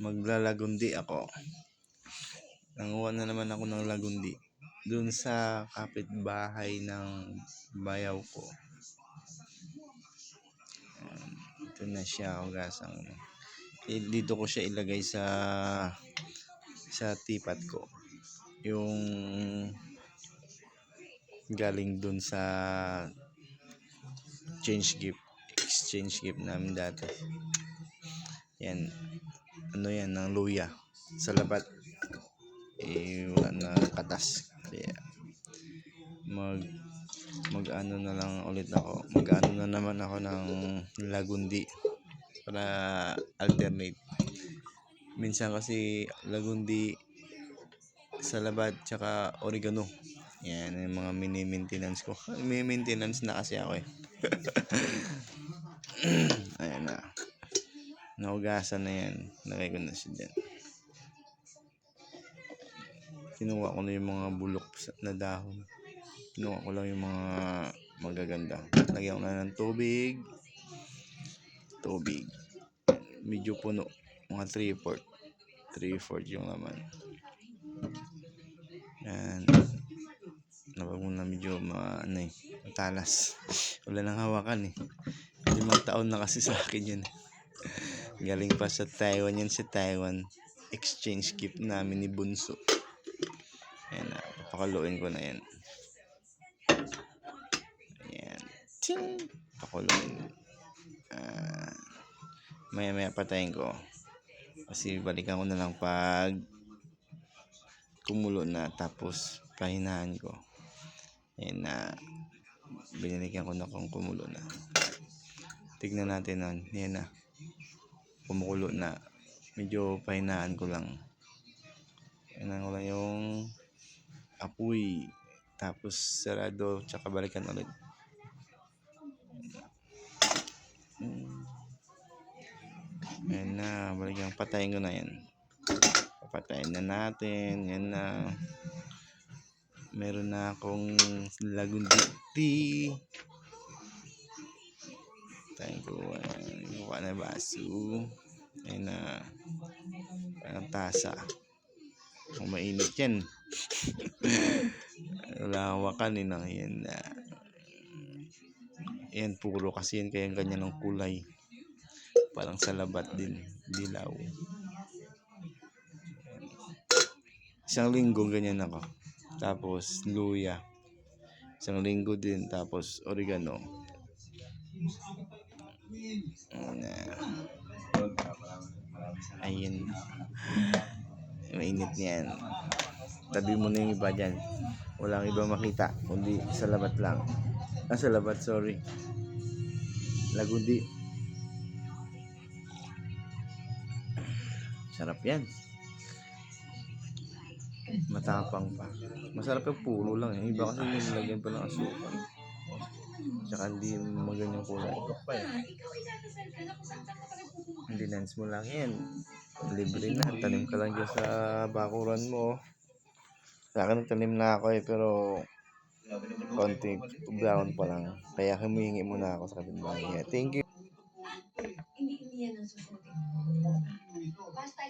maglalagundi ako. Nanguha na naman ako ng lagundi. Doon sa kapitbahay ng bayaw ko. Ayan, ito na siya hugasang. Eh, Dito ko siya ilagay sa sa tipat ko. Yung galing dun sa change gift exchange gift namin dati yan ano yan ng luya sa labat. Eh wala na katas. Kaya mag mag ano na lang ulit ako. Mag ano na naman ako ng lagundi para alternate. Minsan kasi lagundi sa labat tsaka oregano. Yan yung mga mini maintenance ko. May maintenance na kasi ako eh. Ayan na Naugasan na yan. Lagay na siya dyan. Kinuha ko na yung mga bulok na dahon. Kinuha ko lang yung mga magaganda. Lagyan ko na ng tubig. Tubig. Medyo puno. Mga 3-4. 3-4 yung laman. Yan. Napag muna medyo ma, ano eh, matalas. Wala nang hawakan eh. Limang taon na kasi sa akin yun. Galing pa sa Taiwan yan sa Taiwan. Exchange gift namin ni Bunso. Ayan na. Papakuloyin ko na yan. Ayan. Ting! Pakuloyin. Ah, maya maya patayin ko. Kasi balikan ko na lang pag kumulo na tapos pahinaan ko. Ayan na. Binilikan ko na kung kumulo na. Tignan natin nun. Yan na kumukulo na. Medyo pahinaan ko lang. Pahinaan ko lang yung apoy. Tapos sarado tsaka balikan ulit. Mm. yan na balikan. Patayin ko na yan. Papatayin na natin. Yan na. Meron na akong lagunditi tayo ko uh, mukha na baso ayun na. Parang tasa. Kung mainit yan. Wala hawakan eh nang yan na. Yan puro kasi yan kaya ganyan ng kulay. Parang sa labat din dilaw. Isang linggo ganyan ako. Tapos luya. Isang linggo din tapos oregano ayun. Mainit niyan. Tabi mo na yung iba dyan. Walang iba makita kundi sa labat lang. Ah sa labat sorry. Lagundi. Sarap yan. Matapang pa. Masarap yung puro lang yung iba kasi nilagyan pa ng asukal tsaka hindi maganyang kulay Maintenance mo lang yan. Libre na. Tanim ka lang dyan sa bakuran mo. Sa akin tanim na ako eh, pero konti brown pa lang. Kaya humihingi muna ako sa kapitbahay. Thank you. Hindi, hindi yan ang susutin. Basta